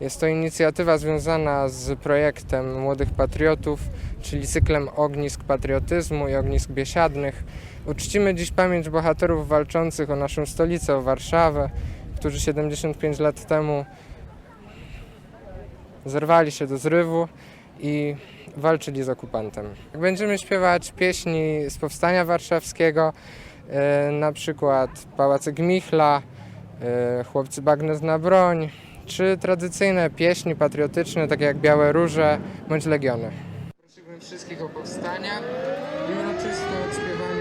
Jest to inicjatywa związana z projektem Młodych Patriotów, czyli cyklem ognisk patriotyzmu i ognisk biesiadnych. Uczcimy dziś pamięć bohaterów walczących o naszą stolicę, o Warszawę, którzy 75 lat temu zerwali się do zrywu i walczyli z okupantem. Będziemy śpiewać pieśni z Powstania Warszawskiego, e, na przykład Pałacyk Michla, e, Chłopcy Bagnes na broń, czy tradycyjne pieśni patriotyczne, takie jak Białe Róże bądź Legiony. Prosiłbym wszystkich o powstania i uroczyste odśpiewanie.